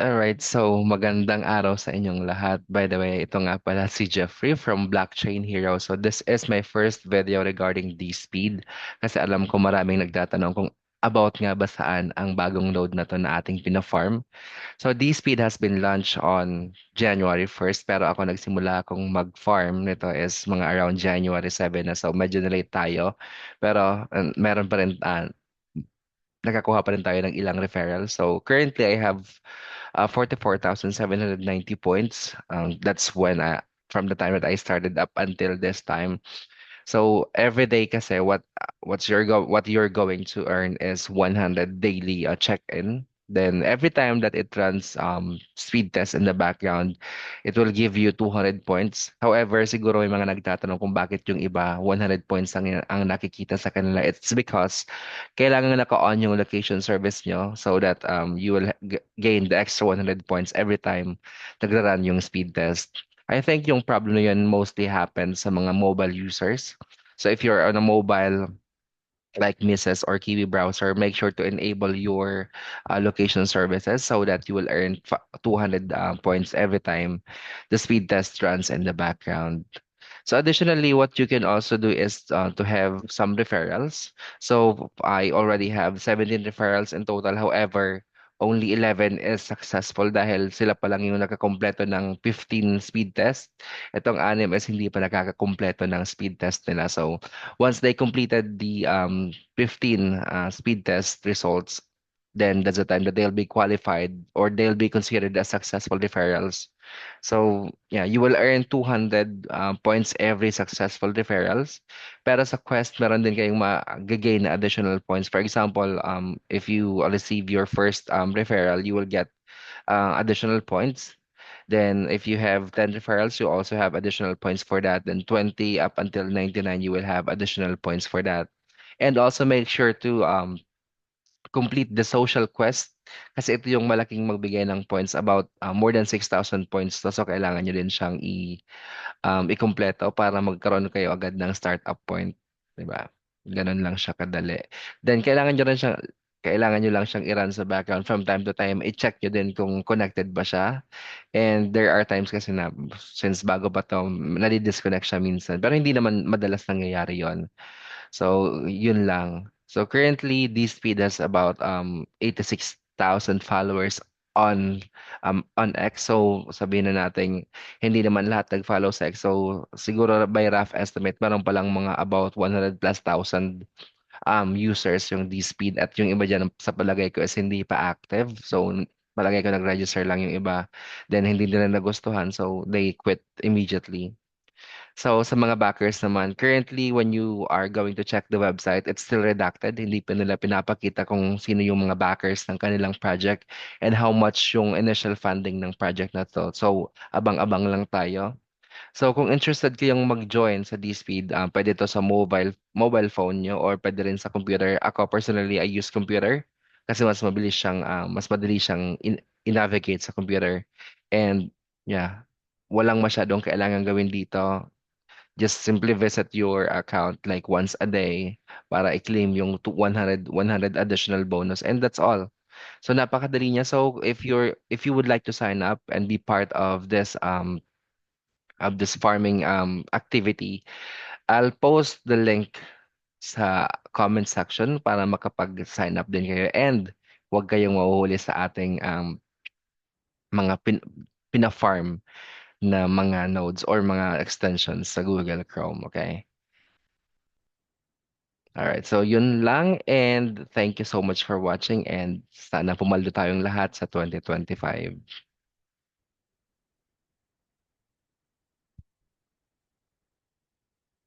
Alright, so magandang araw sa inyong lahat. By the way, ito nga pala si Jeffrey from Blockchain Hero. So this is my first video regarding D-Speed kasi alam ko maraming nagtatanong kung about nga ba saan ang bagong node na to na ating pina-farm. So D-Speed has been launched on January 1st pero ako nagsimula akong mag-farm nito is mga around January 7 na. So medyo na-late tayo pero uh, meron pa rin uh, nakakuha pa rin tayo ng ilang referrals. So currently I have uh, 44,790 points. Um, that's when I, from the time that I started up until this time. So every day kasi what what's your go what you're going to earn is 100 daily uh, check-in. Then every time that it runs um, speed test in the background, it will give you 200 points. However, siguro may mga nagtatanong kung bakit yung iba 100 points ang, ang nakikita sa kanila. It's because kailangan naka-on yung location service nyo so that um, you will gain the extra 100 points every time nagra-run yung speed test. I think yung problem na yun mostly happens sa mga mobile users. So if you're on a mobile like Mrs. or Kiwi browser, make sure to enable your uh, location services so that you will earn 200 uh, points every time the speed test runs in the background. So additionally, what you can also do is uh, to have some referrals. So I already have 17 referrals in total. However, only 11 is successful dahil sila pa lang yung nakakompleto ng 15 speed test. Itong anim is hindi pa nakakakompleto ng speed test nila. So once they completed the um, 15 uh, speed test results, then that's the time that they'll be qualified or they'll be considered as successful referrals. So, yeah, you will earn 200 uh, points every successful referrals. Pero sa Quest, meron din kayong ma-gain na additional points. For example, um, if you receive your first um, referral, you will get uh, additional points. Then if you have 10 referrals, you also have additional points for that. Then 20 up until 99, you will have additional points for that. And also make sure to um, complete the social quest kasi ito yung malaking magbigay ng points about uh, more than 6,000 points to. So kailangan nyo din siyang i um, ikumpleto para magkaroon kayo agad ng startup point, 'di ba? Ganun lang siya kadali. Then kailangan nyo rin siyang kailangan nyo lang siyang i-run sa background from time to time. I-check nyo din kung connected ba siya. And there are times kasi na, since bago pa to, nadi-disconnect siya minsan. Pero hindi naman madalas nangyayari yon So, yun lang. So currently, D-Speed has about um 86,000 followers on um on X. So sabihin na natin hindi naman lahat nag-follow sa X. So siguro by rough estimate, meron pa lang mga about 100 plus thousand um users yung D-Speed at yung iba dyan sa palagay ko is hindi pa active. So palagay ko nag-register lang yung iba. Then hindi nila nagustuhan. So they quit immediately. So sa mga backers naman, currently when you are going to check the website, it's still redacted. Hindi pa nila pinapakita kung sino yung mga backers ng kanilang project and how much yung initial funding ng project na to. So abang-abang lang tayo. So kung interested kayong mag-join sa D-Speed, um, pwede to sa mobile mobile phone nyo or pwede rin sa computer. Ako personally, I use computer kasi mas mabilis siyang uh, mas madali siyang in, in-navigate sa computer. And yeah, walang masyadong kailangan gawin dito just simply visit your account like once a day para i-claim yung 100 100 additional bonus and that's all. So napakadali niya. So if you're if you would like to sign up and be part of this um of this farming um activity, I'll post the link sa comment section para makapag-sign up din kayo and huwag kayong mahuhuli sa ating um mga pin, pina-farm na mga nodes or mga extensions sa Google Chrome, okay? Alright, so yun lang and thank you so much for watching and sana pumaldo tayong lahat sa 2025.